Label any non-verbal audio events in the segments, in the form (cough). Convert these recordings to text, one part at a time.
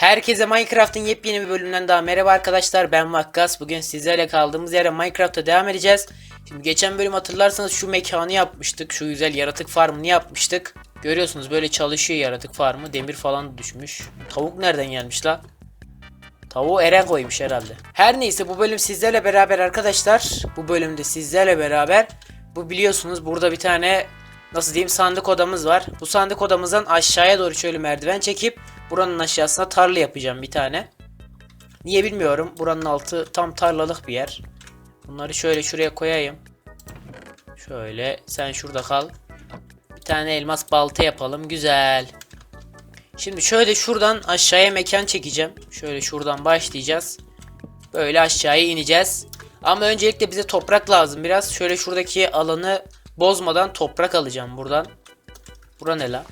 Herkese Minecraft'ın yepyeni bir bölümünden daha merhaba arkadaşlar. Ben Vakkas. Bugün sizlerle kaldığımız yere Minecraft'a devam edeceğiz. Şimdi geçen bölüm hatırlarsanız şu mekanı yapmıştık. Şu güzel yaratık farmını yapmıştık. Görüyorsunuz böyle çalışıyor yaratık farmı. Demir falan düşmüş. Tavuk nereden gelmiş la? Tavuğu Eren koymuş herhalde. Her neyse bu bölüm sizlerle beraber arkadaşlar. Bu bölümde sizlerle beraber. Bu biliyorsunuz burada bir tane nasıl diyeyim sandık odamız var. Bu sandık odamızdan aşağıya doğru şöyle merdiven çekip buranın aşağısına tarla yapacağım bir tane. Niye bilmiyorum. Buranın altı tam tarlalık bir yer. Bunları şöyle şuraya koyayım. Şöyle sen şurada kal. Bir tane elmas balta yapalım. Güzel. Şimdi şöyle şuradan aşağıya mekan çekeceğim. Şöyle şuradan başlayacağız. Böyle aşağıya ineceğiz. Ama öncelikle bize toprak lazım biraz. Şöyle şuradaki alanı bozmadan toprak alacağım buradan. Bura ne la?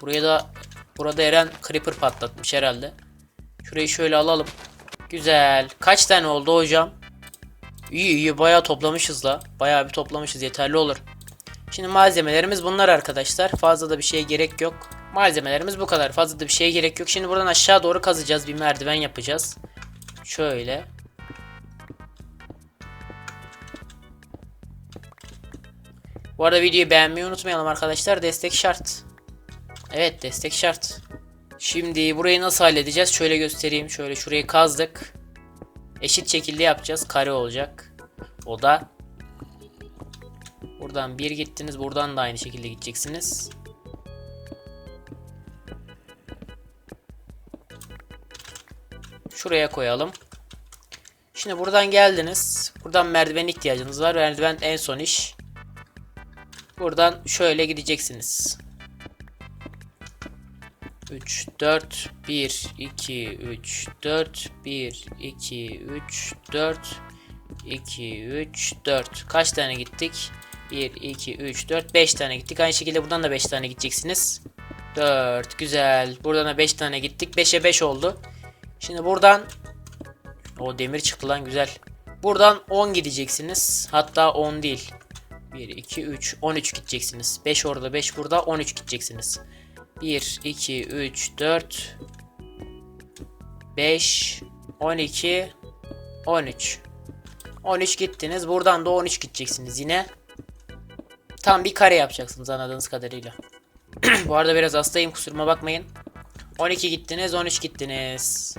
Buraya da burada Eren creeper patlatmış herhalde. Şurayı şöyle alalım. Güzel. Kaç tane oldu hocam? İyi iyi bayağı toplamışız la. Bayağı bir toplamışız yeterli olur. Şimdi malzemelerimiz bunlar arkadaşlar. Fazla da bir şeye gerek yok. Malzemelerimiz bu kadar. Fazla da bir şeye gerek yok. Şimdi buradan aşağı doğru kazacağız. Bir merdiven yapacağız. Şöyle. Bu arada videoyu beğenmeyi unutmayalım arkadaşlar. Destek şart. Evet destek şart. Şimdi burayı nasıl halledeceğiz? Şöyle göstereyim. Şöyle şurayı kazdık. Eşit şekilde yapacağız. Kare olacak. O da. Buradan bir gittiniz. Buradan da aynı şekilde gideceksiniz. Şuraya koyalım. Şimdi buradan geldiniz. Buradan merdiven ihtiyacınız var. Merdiven en son iş. Buradan şöyle gideceksiniz. 3 4 1 2 3 4 1 2 3 4 2 3 4 kaç tane gittik? 1 2 3 4 5 tane gittik. Aynı şekilde buradan da 5 tane gideceksiniz. 4 güzel. Buradan da 5 tane gittik. 5'e 5 oldu. Şimdi buradan o demir çıktı lan güzel. Buradan 10 gideceksiniz. Hatta 10 değil. 1, 2, 3, 13 gideceksiniz. 5 orada, 5 burada, 13 gideceksiniz. 1, 2, 3, 4, 5, 12, 13. 13 gittiniz. Buradan da 13 gideceksiniz yine. Tam bir kare yapacaksınız anladığınız kadarıyla. (clears throat) Bu arada biraz hastayım kusuruma bakmayın. 12 gittiniz, 13 gittiniz.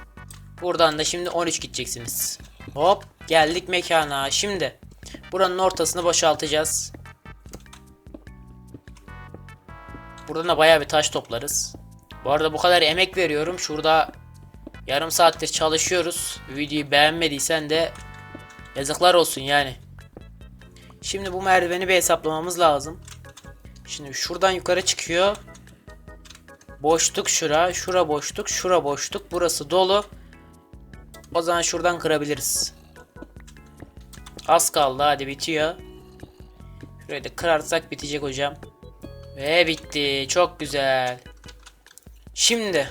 Buradan da şimdi 13 gideceksiniz. Hop geldik mekana. Şimdi buranın ortasını boşaltacağız. Buradan da bayağı bir taş toplarız. Bu arada bu kadar emek veriyorum. Şurada yarım saattir çalışıyoruz. Videoyu beğenmediysen de yazıklar olsun yani. Şimdi bu merdiveni bir hesaplamamız lazım. Şimdi şuradan yukarı çıkıyor. Boşluk şura, şura boşluk, şura boşluk. Burası dolu. O zaman şuradan kırabiliriz. Az kaldı hadi bitiyor. Şurayı da kırarsak bitecek hocam. Ve bitti. Çok güzel. Şimdi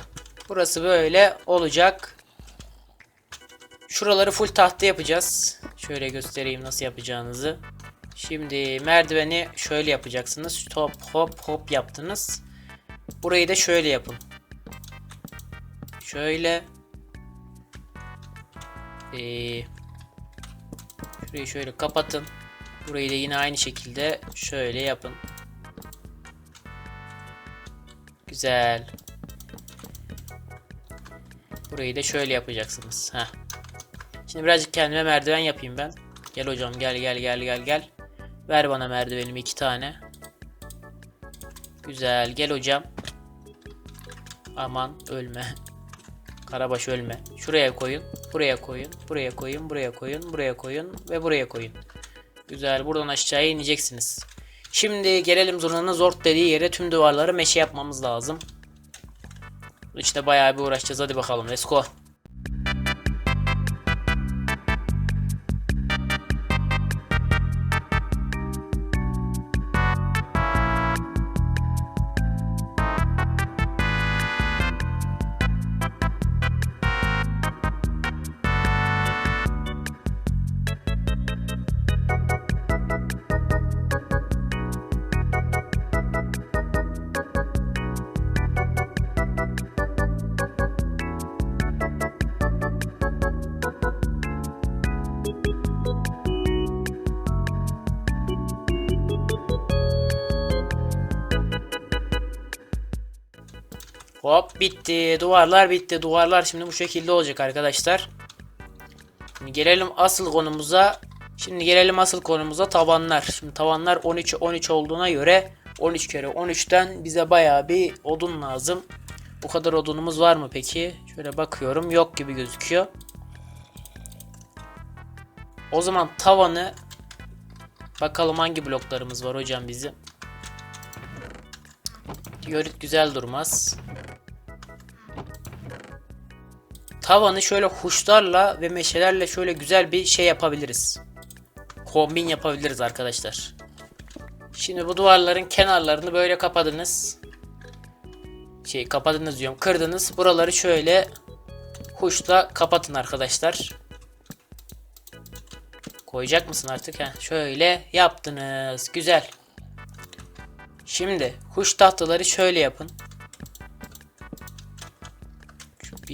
burası böyle olacak. Şuraları full tahta yapacağız. Şöyle göstereyim nasıl yapacağınızı. Şimdi merdiveni şöyle yapacaksınız. Hop hop hop yaptınız. Burayı da şöyle yapın. Şöyle. Ee, şurayı şöyle kapatın. Burayı da yine aynı şekilde şöyle yapın. Güzel. Burayı da şöyle yapacaksınız. Heh. Şimdi birazcık kendime merdiven yapayım ben. Gel hocam gel gel gel gel gel. Ver bana merdivenimi iki tane. Güzel gel hocam. Aman ölme. Karabaş ölme. Şuraya koyun. Buraya koyun. Buraya koyun. Buraya koyun. Buraya koyun. Ve buraya koyun. Güzel. Buradan aşağıya ineceksiniz. Şimdi gelelim zurnanın zort dediği yere tüm duvarları meşe yapmamız lazım. İşte bayağı bir uğraşacağız. Hadi bakalım. Let's go. Bitti. Duvarlar bitti. Duvarlar şimdi bu şekilde olacak arkadaşlar. Şimdi gelelim asıl konumuza. Şimdi gelelim asıl konumuza tavanlar. Şimdi tavanlar 13 13 olduğuna göre 13 kere 13'ten bize bayağı bir odun lazım. Bu kadar odunumuz var mı peki? Şöyle bakıyorum. Yok gibi gözüküyor. O zaman tavanı bakalım hangi bloklarımız var hocam bizim. Diorit güzel durmaz. Tavanı şöyle huşlarla ve meşelerle şöyle güzel bir şey yapabiliriz. Kombin yapabiliriz arkadaşlar. Şimdi bu duvarların kenarlarını böyle kapadınız. Şey kapadınız diyorum. Kırdınız. Buraları şöyle huşla kapatın arkadaşlar. Koyacak mısın artık? Heh, şöyle yaptınız. Güzel. Şimdi huş tahtaları şöyle yapın.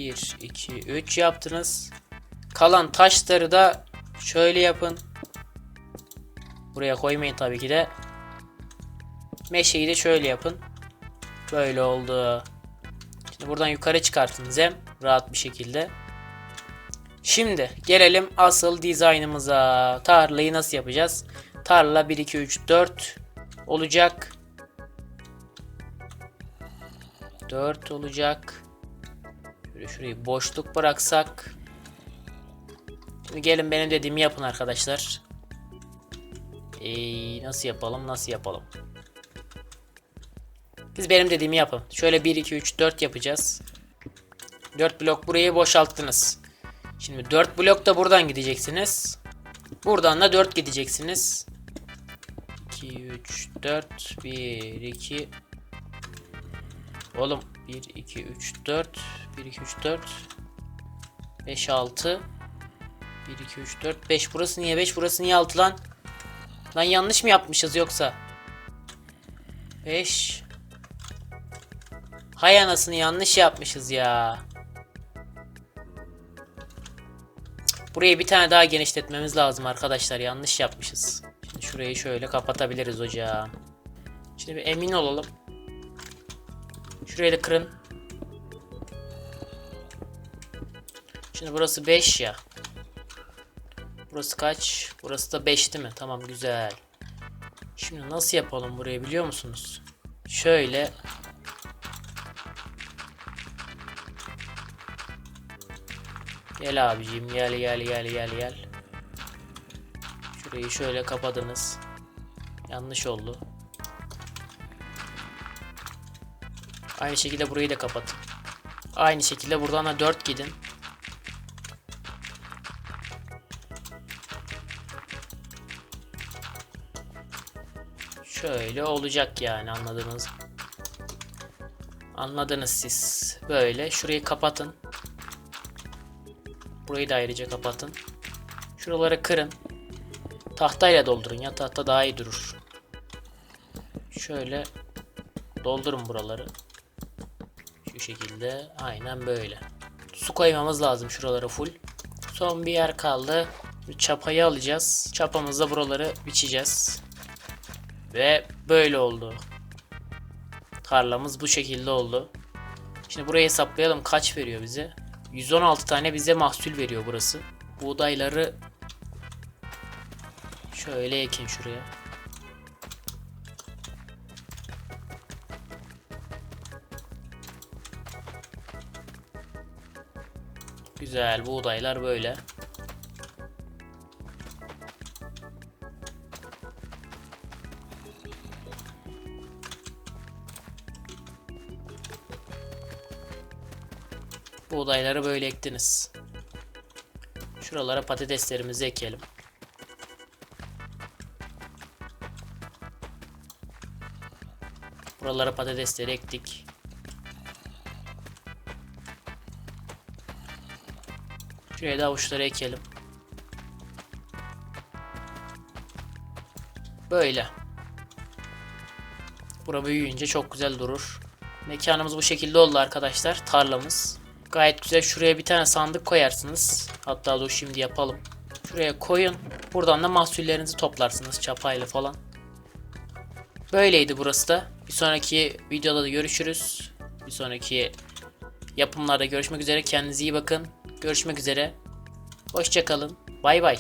1, 2, 3 yaptınız. Kalan taşları da şöyle yapın. Buraya koymayın tabii ki de. Meşeyi de şöyle yapın. Böyle oldu. Şimdi buradan yukarı çıkartın zem. Rahat bir şekilde. Şimdi gelelim asıl dizaynımıza. Tarlayı nasıl yapacağız? Tarla 1, 2, 3, 4 olacak. 4 olacak. Şurayı boşluk bıraksak. Şimdi gelin benim dediğimi yapın arkadaşlar. Ee, nasıl yapalım? Nasıl yapalım? Biz benim dediğimi yapın. Şöyle 1 2 3 4 yapacağız. 4 blok burayı boşalttınız. Şimdi 4 blok da buradan gideceksiniz. Buradan da 4 gideceksiniz. 2 3 4 1 2 Oğlum 1 2 3 4 1 2 3 4 5 6 1 2 3 4 5 burası niye 5 burası niye 6 lan? Lan yanlış mı yapmışız yoksa? 5 Hay anasını yanlış yapmışız ya. Burayı bir tane daha genişletmemiz lazım arkadaşlar. Yanlış yapmışız. Şimdi şurayı şöyle kapatabiliriz hocam. Şimdi bir emin olalım. Şurayı da kırın. Şimdi burası 5 ya. Burası kaç? Burası da 5 değil mi? Tamam güzel. Şimdi nasıl yapalım burayı biliyor musunuz? Şöyle Gel abicim gel gel gel gel gel. Şurayı şöyle kapadınız. Yanlış oldu. Aynı şekilde burayı da kapatın. Aynı şekilde buradan da 4 gidin. Şöyle olacak yani anladınız. Anladınız siz. Böyle şurayı kapatın. Burayı da ayrıca kapatın. Şuraları kırın. Tahtayla doldurun ya tahta daha iyi durur. Şöyle doldurun buraları. Şu şekilde aynen böyle. Su koymamız lazım şuraları full. Son bir yer kaldı. Çapayı alacağız. Çapamızla buraları biçeceğiz. Ve böyle oldu. Tarlamız bu şekilde oldu. Şimdi burayı hesaplayalım kaç veriyor bize. 116 tane bize mahsul veriyor burası. Buğdayları şöyle ekin şuraya. Güzel buğdaylar böyle. Buğdayları böyle ektiniz. Şuralara patateslerimizi ekelim. Buralara patatesleri ektik. Şuraya da avuçları ekelim. Böyle. Bura büyüyünce çok güzel durur. Mekanımız bu şekilde oldu arkadaşlar. Tarlamız. Gayet güzel. Şuraya bir tane sandık koyarsınız. Hatta dur şimdi yapalım. Şuraya koyun. Buradan da mahsullerinizi toplarsınız çapayla falan. Böyleydi burası da. Bir sonraki videoda da görüşürüz. Bir sonraki yapımlarda görüşmek üzere. Kendinize iyi bakın. Görüşmek üzere. Hoşçakalın. Bay bay.